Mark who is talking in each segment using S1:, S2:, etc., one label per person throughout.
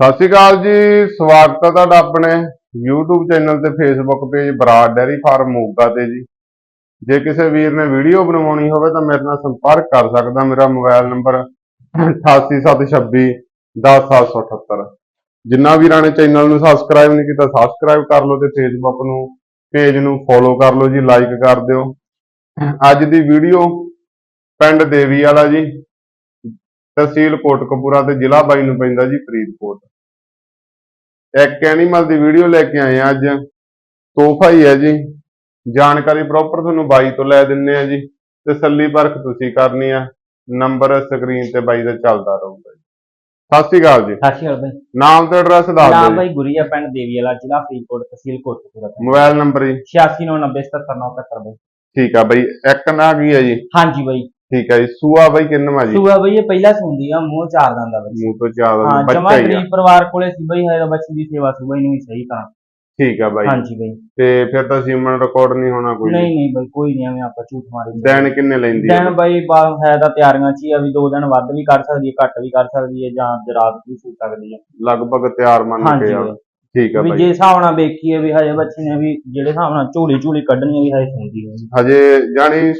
S1: ਸਤਿ ਸ਼੍ਰੀ ਅਕਾਲ ਜੀ, ਸਵਾਗਤ ਹੈ ਤੁਹਾਡਾ ਆਪਣੇ YouTube ਚੈਨਲ ਤੇ Facebook page Brar dairy farm Moga ਤੇ ਜੀ। ਜੇ ਕਿਸੇ ਵੀਰ ਨੇ ਵੀਡੀਓ ਬਣਵਾਉਣੀ ਹੋਵੇ ਤਾਂ ਮੇਰੇ ਨਾਲ ਸੰਪਰਕ ਕਰ ਸਕਦਾ, ਮੇਰਾ ਮੋਬਾਈਲ ਨੰਬਰ 88726 10778 ਜਿੰਨਾ ਵੀਰਾਂ ਨੇ ਚੈਨਲ ਨੂੰ ਸਬਸਕ੍ਰਾਈਬ ਨਹੀਂ ਕੀਤਾ ਸਬਸਕ੍ਰਾਈਬ ਕਰ ਲਓ ਤੇ Facebook ਨੂੰ ਪੇਜ ਨੂੰ ਫੋਲੋ ਕਰ ਲਓ ਜੀ ਲਾਈਕ ਕਰ ਦਿਓ। ਅੱਜ ਦੀ ਵੀਡੀਓ ਪਿੰਡ ਦੇਵੀ ਵਾਲਾ ਜੀ। ਤਹਿਸੀਲ ਕੋਟਕਪੂਰਾ ਤੇ ਜ਼ਿਲ੍ਹਾ ਬਾਈ ਨੂੰ ਪੈਂਦਾ ਜੀ ਫਰੀਦਕੋਟ। ਇੱਕ ਐਨੀਮਲ ਦੀ ਵੀਡੀਓ ਲੈ ਕੇ ਆਏ ਆ ਅੱਜ। ਤੋਹਫਾ ਹੀ ਹੈ ਜੀ। ਜਾਣਕਾਰੀ ਪ੍ਰੋਪਰ ਤੁਹਾਨੂੰ ਬਾਈ ਤੋਂ ਲੈ ਦਿੰਨੇ ਆ ਜੀ। ਤਸੱਲੀ ਪਰਖ ਤੁਸੀਂ ਕਰਨੀ ਆ। ਨੰਬਰ ਸਕਰੀਨ ਤੇ ਬਾਈ ਦਾ ਚੱਲਦਾ ਰਹੂਗਾ ਜੀ। ਸਤਿ ਸ਼੍ਰੀ ਅਕਾਲ ਜੀ।
S2: ਸਤਿ ਸ਼੍ਰੀ ਅਕਾਲ ਬਾਈ।
S1: ਨਾਮ ਤੇ ਐਡਰੈਸ ਦੱਸ
S2: ਨਾਮ
S1: ਦਿਓ ਜੀ।
S2: ਬਾਈ ਗੁਰੀਆ ਪਿੰਡ ਦੇਵੀ ਵਾਲਾ ਜ਼ਿਲ੍ਹਾ ਫਰੀਦਕੋਟ ਤਹਿਸੀਲ ਕੋਟਕਪੂਰਾ
S1: ਮੋਬਾਈਲ ਨੰਬਰ ਜੀ।
S2: 8699779971 ਬਾਈ।
S1: ਠੀਕ ਆ ਬਾਈ ਇੱਕ ਨਾ ਕੀ ਹੈ ਜੀ?
S2: ਹਾਂਜੀ ਬਾਈ।
S1: ਠੀਕ ਹੈ ਜੀ ਸੂਆ ਬਾਈ ਕਿੰਨਵਾ ਜੀ?
S2: ਸੂਆ ਬਾਈ ਇਹ ਪਹਿਲਾ ਸੁਣਦੀ ਆ ਮੂੰਹ ਚਾਰ ਦੰਦ ਦਾ
S1: ਮੂੰਹ ਤੋਂ ਜ਼ਿਆਦਾ
S2: ਹਾਂ
S1: ਬੱਚਾ ਹੀ ਆ।
S2: ਗਰੀਬ ਪਰਿਵਾਰ ਕੋਲੇ ਸੀ ਬਾਈ ਹੈ ਬੱਚੀ ਦੀ ਸੇਵਾ ਸੁਬਾਈ ਨੂੰ ਵੀ ਸਹੀ ਤਰ੍ਹਾਂ
S1: ਠੀਕ ਆ ਬਾਈ।
S2: ਹਾਂਜੀ ਬਾਈ।
S1: ਤੇ ਫਿਰ ਤਾਂ ਸੀਮਨ ਰਿਕਾਰਡ ਨਹੀਂ ਹੋਣਾ ਕੋਈ।
S2: ਨਹੀਂ ਨਹੀਂ ਬਾਈ ਕੋਈ ਨਹੀਂ ਐਵੇਂ ਆਪਾਂ ਝੂਠ ਮਾਰੀ
S1: ਦਿਨ ਕਿੰਨੇ ਲੈਂਦੀ ਹੈ
S2: ਦਿਨ ਬਾਈ ਹੈ ਤਾਂ ਤਿਆਰੀਆਂ ਚ ਹੀ ਆ ਵੀ ਦੋ ਦਿਨ ਵੱਧ ਵੀ ਕਰ ਸਕਦੀ ਹੈ ਘੱਟ ਵੀ ਕਰ ਸਕਦੀ ਹੈ ਜਾਂ ਰਾਤ ਵੀ ਸੂ ਸਕਦੀ ਹੈ।
S1: ਲਗਭਗ ਤਿਆਰ ਮੰਨ
S2: ਹਾਂਜੀ
S1: ਕੇ ਆ।
S2: ਬਾਈ।
S1: ਠੀਕ ਆ
S2: ਵੀ
S1: ਬਾਈ।
S2: ਜੇ ਹਿਸਾਬ ਨਾਲ ਵੇਖੀਏ ਵੀ ਹਜੇ ਬੱਚੀ ਨੇ ਵੀ ਜਿਹੜੇ ਹਿਸਾਬ ਨਾਲ ਝੋਲੀ ਝੋਲੀ ਕੱਢਣੀ ਆ ਵੀ ਹਜੇ ਸੁਣਦੀ ਹੈ।
S1: ਹਜੇ ਜਾਣੀ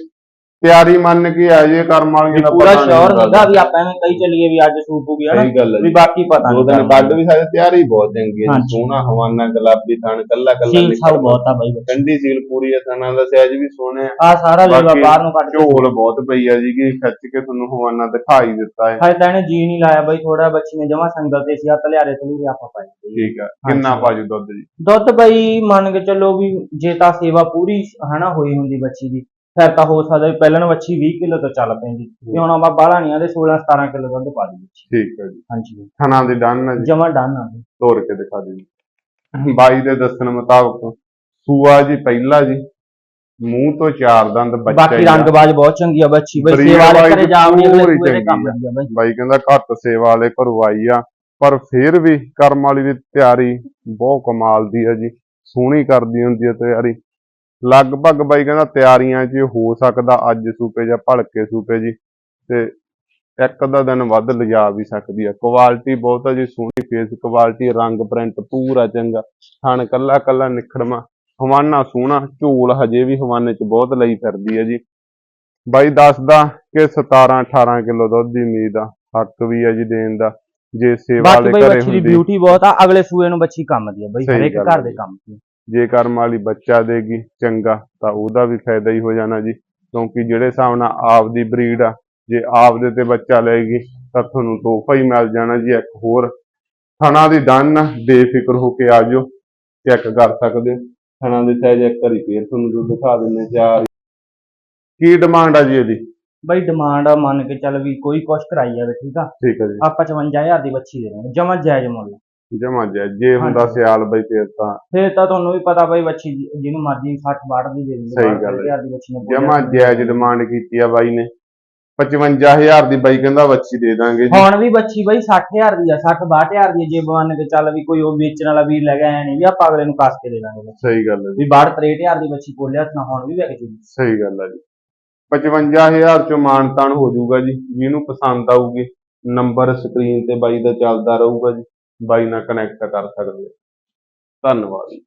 S1: ਤਿਆਰੀ ਮੰਨ ਕੇ ਆ ਜੇ ਕਰਮ ਵਾਲੀਆਂ ਦਾ
S2: ਪੂਰਾ
S1: ਪਤਾ
S2: ਸ਼ੋਰ
S1: ਹੁੰਦਾ।
S2: ਵੀ ਆਪਾਂ ਐਵੇਂ ਕਹੀ ਚੱਲੀਏ ਵੀ ਅੱਜ ਸੂਪ ਹੋ ਗਿਆ ਨਾ
S1: ਸਹੀ ਗੱਲ ਹੈ
S2: ਵੀ
S1: ਜੀ।
S2: ਬਾਕੀ ਪਤਾ
S1: ਦੋ
S2: ਨਹੀਂ
S1: ਦਿਨ ਕੱਢ ਵੀ ਸਾਡੇ ਤਿਆਰੀ ਬਹੁਤ ਚੰਗੀ ਹੈ
S2: ਹਾਂਜੀ।
S1: ਸੋਹਣਾ ਹਵਾਨਾ ਗੁਲਾਬੀ ਥਣ ਕੱਲਾ ਕੱਲਾ
S2: ਸੀਲ ਸਭ ਬਹੁਤ ਆ ਬਾਈ
S1: ਠੰਡੀ ਸੀਲ ਪੂਰੀ ਹੈ ਥਣਾ ਦਾ ਸਾਈਜ਼ ਵੀ ਸੋਹਣੇ ਆ।
S2: ਆ ਸਾਰਾ ਲੇਵਾ
S1: ਬਾਕੀ
S2: ਬਾਹਰ ਨੂੰ ਕੱਢ ਕੇ
S1: ਝੋਲ ਬਹੁਤ ਪਈ ਆ ਜੀ ਕਿ ਖਿੱਚ ਕੇ ਤੁਹਾਨੂੰ ਹਵਾਨਾ ਦਿਖਾਈ ਦਿੱਤਾ ਹੈ।
S2: ਹਜੇ ਤਾਂ ਇਹਨੇ ਜੀ ਨਹੀਂ ਲਾਇਆ ਬਾਈ ਥੋੜਾ ਬੱਚੀ ਨੇ ਜਮਾ ਸੰਗਲ ਤੇ ਸੀ ਹੱਥ ਲਿਆਰੇ ਤੇ ਵੀ ਆਪਾਂ ਪਾਈ
S1: ਠੀਕ ਆ। ਕਿੰਨਾ ਪਾਜੂ ਦੁੱਧ ਜੀ?
S2: ਦੁੱਧ ਬਾਈ ਮੰਨ ਕੇ ਚੱਲੋ ਵੀ ਜੇ ਤਾਂ ਸੇਵਾ ਪੂਰੀ ਹਨਾ ਹੋਈ ਹੁੰਦੀ ਬੱਚੀ ਦੀ ਫਿਰ ਤਾਂ ਹੋ ਸਕਦਾ ਵੀ ਪਹਿਲਾਂ ਬੱਚੀ 20 ਕਿਲੋ ਤੋਂ ਚੱਲ ਪੈਂਦੀ ਤੇ ਹੁਣ ਆਪਾਂ ਬਾਹਲਾ ਨਹੀਂ ਆਦੇ 16 17 ਕਿਲੋ ਦੁੱਧ ਪਾ ਦੀ
S1: ਠੀਕ ਹੈ ਜੀ।
S2: ਹਾਂਜੀ। ਬਾਈ।
S1: ਥਣਾ ਦੀ ਡਨ ਹੈ ਜੀ।
S2: ਜਮਾ ਡਨ ਆ। ਬਾਈ।
S1: ਤੋੜ ਕੇ ਦਿਖਾ ਦਿਓ ਬਾਈ ਦੇ ਦੱਸਣ ਮੁਤਾਬਕ ਸੂਆ ਜੀ ਪਹਿਲਾ ਜੀ ਮੂੰਹ ਤੋਂ ਚਾਰ ਦੰਦ ਬੱਚਾ
S2: ਬਾਕੀ
S1: ਹੀ ਆ।
S2: ਰੰਗਬਾਜ਼ ਬਹੁਤ ਚੰਗੀ ਆ ਬੱਚੀ। ਬਾਈ ਸੇਵਾ ਵਾਲੇ
S1: ਵਾਲੀ
S2: ਘਰੇ ਜਾਵੜੀ ਅਗਲੇ
S1: ਪੂਰੀ
S2: ਪੂਰੇ
S1: ਚੰਗੀ
S2: ਕੰਮ
S1: ਆ।
S2: ਆ ਬਾਈ।
S1: ਬਾਈ ਕਹਿੰਦਾ ਘੱਟ ਸੇਵਾ ਵਾਲੇ ਘਰੋਂ ਆਈ ਆ ਪਰ ਫਿਰ ਵੀ ਕਰਮ ਵਾਲੀ ਦੀ ਤਿਆਰੀ ਬਹੁਤ ਕਮਾਲ ਦੀ ਆ ਜੀ। ਸੋਹਣੀ ਕਰਦੀ ਹੁੰਦੀ ਹੈ ਤਿਆਰੀ। ਲਗਭਗ ਬਾਈ ਕਹਿੰਦਾ ਤਿਆਰੀਆਂ 'ਚ ਹੋ ਸਕਦਾ ਅੱਜ ਸੂਪੇ ਜਾਂ ਭਲਕੇ ਸੂਪੇ ਜੀ। ਤੇ ਇੱਕ ਦਾ ਦਿਨ ਵੱਧ ਲਿਜਾ ਵੀ ਸਕਦੀ ਆ। ਕੁਆਲਿਟੀ ਬਹੁਤ ਆ ਜੀ ਸੋਹਣੀ ਫੇਸ ਕੁਆਲਿਟੀ ਰੰਗ ਪ੍ਰਿੰਟ ਪੂਰਾ ਚੰਗਾ। ਥਣ ਕੱਲਾ ਕੱਲਾ ਨਿਖੜਮਾ ਹਵਾਨਾ ਸੋਹਣਾ ਝੋਲ ਹਜੇ ਵੀ ਹਵਾਨੇ 'ਚ ਬਹੁਤ ਲਈ ਫਿਰਦੀ ਆ ਜੀ। ਬਾਈ ਦੱਸਦਾ ਕਿ 17 18 ਕਿਲੋ ਦੁੱਧ ਦੀ ਉਮੀਦ ਆ ਹੱਕ ਵੀ ਆ ਜੀ ਦੇਣ ਦਾ। ਜੇ ਸੇਵਾ
S2: ਬਾਕੀ
S1: ਵਾਲੇ
S2: ਬਾਈ
S1: ਘਰੇ
S2: ਬੱਚੀ ਦੀ
S1: ਹੁੰਦੀ।
S2: ਬਿਊਟੀ ਬਹੁਤ ਆ ਅਗਲੇ ਸੂਏ ਨੂੰ ਬੱਚੀ ਕੰਮ ਦੀ ਆ ਬਾਈ ਹਰੇਕ ਘਰ ਦੇ। ਕੰਮ ਦੀ
S1: ਜੇ ਕਰਮ ਵਾਲੀ ਬੱਚਾ ਦੇਗੀ ਚੰਗਾ ਤਾਂ ਉਹਦਾ ਵੀ ਫਾਇਦਾ ਹੀ ਹੋ ਜਾਣਾ ਜੀ। ਕਿਉਂਕਿ ਜਿਹੜੇ ਹਿਸਾਬ ਨਾਲ ਆਪਦੀ ਬਰੀਡ ਆ ਜੇ ਆਪਦੇ ਤੇ ਬੱਚਾ ਲਏਗੀ ਤਾਂ ਤੁਹਾਨੂੰ ਤੋਹਫਾ ਹੀ ਮਿਲ ਜਾਣਾ ਜੀ। ਇੱਕ ਹੋਰ ਥਣਾ ਦੀ ਦੰਨ ਆ, ਬੇਫਿਕਰ ਹੋ ਕੇ ਆ ਜਾਓ ਚੈੱਕ ਕਰ ਸਕਦੇ ਥਣਾ ਦੇ ਸਾਈਜ਼ ਇੱਕ ਵਾਰੀ ਫੇਰ ਤੁਹਾਨੂੰ ਜੋ ਦਿਖਾ ਦਿੰਨੇ ਚਾਰ ਕੀ ਡਿਮਾਂਡ ਆ ਜੀ ਇਹਦੀ?
S2: ਬਾਈ ਡਿਮਾਂਡ ਆ ਮੰਨ ਕੇ ਚੱਲ ਵੀ ਕੋਈ ਕੁਛ ਕਰਾਈ ਜਾਵੇ ਠੀਕ ਆ?
S1: ਠੀਕ ਹੈ ਜੀ।
S2: ਆਪਾਂ 55000 ਦੀ ਬੱਚੀ ਦੇ ਦਾਂਗੇ ਜਮਾ ਜਾਇਜ਼ ਮੁੱਲ।
S1: ਜਮਾ ਜੇ ਜੇ ਹੁੰਦਾ। ਸਿਆਲ ਬਈ ਫੇਰ ਤਾਂ
S2: ਫੇਰ ਤਾਂ ਤੁਹਾਨੂੰ ਵੀ ਪਤਾ ਬਾਈ ਬੱਚੀ ਦੀ- ਜਿਹਨੂੰ ਮਰਜ਼ੀ 60 62 ਦੀ ਦੇ ਦਿੰਦੇ
S1: ਸਹੀ ਗੱਲ ਹੈ।
S2: 50000 ਦੀ ਨੇ
S1: ਜਮਾ। ਜਾਇਜ਼ ਡਿਮਾਂਡ ਕੀਤੀ ਆ ਬਾਈ ਨੇ 55000 ਦੀ ਬਾਈ ਕਹਿੰਦਾ ਬੱਚੀ ਦੇ ਦਾਂਗੇ
S2: ਹੁਣ ਵੀ ਬੱਚੀ ਬਾਈ 60000 ਦੀ ਆ 60 62000 ਦੀ ਜੇ ਮੰਨ ਕੇ ਚੱਲ ਵੀ ਕੋਈ ਉਹ ਵੇਚਣ ਵਾਲਾ ਵੀਰ ਲੈ ਗਿਆ ਨਹੀਂ ਵੀ ਆਪਾਂ ਅਗਲੇ ਨੂੰ ਕੱਸ ਕੇ ਦੇ ਦਾਂਗੇ।
S1: ਸਹੀ ਗੱਲ ਹੈ ਜੀ
S2: ਵੀ 62 63000 ਦੀ ਬੱਚੀ ਬੋਲਿਆ ਤਾਂ ਹੁਣ ਵੀ ਵਿਕ ਜੂਗੀ
S1: ਸਹੀ ਗੱਲ ਹੈ ਜੀ 55000 ਚੋਂ ਮਾਨਤਾਨ ਹੋ ਜਾਊਗਾ ਜੀ ਜਿਹਨੂੰ ਪਸੰਦ ਆਊਗੀ ਨੰਬਰ ਸਕਰੀਨ ਤੇ ਬਾਈ ਦਾ ਚੱਲਦਾ ਰਹੂਗਾ ਜੀ ਬਾਈ ਨਾਲ ਕਨੈਕਟ ਕਰ ਸਕਦੇ ਹੋ। ਧੰਨਵਾਦ।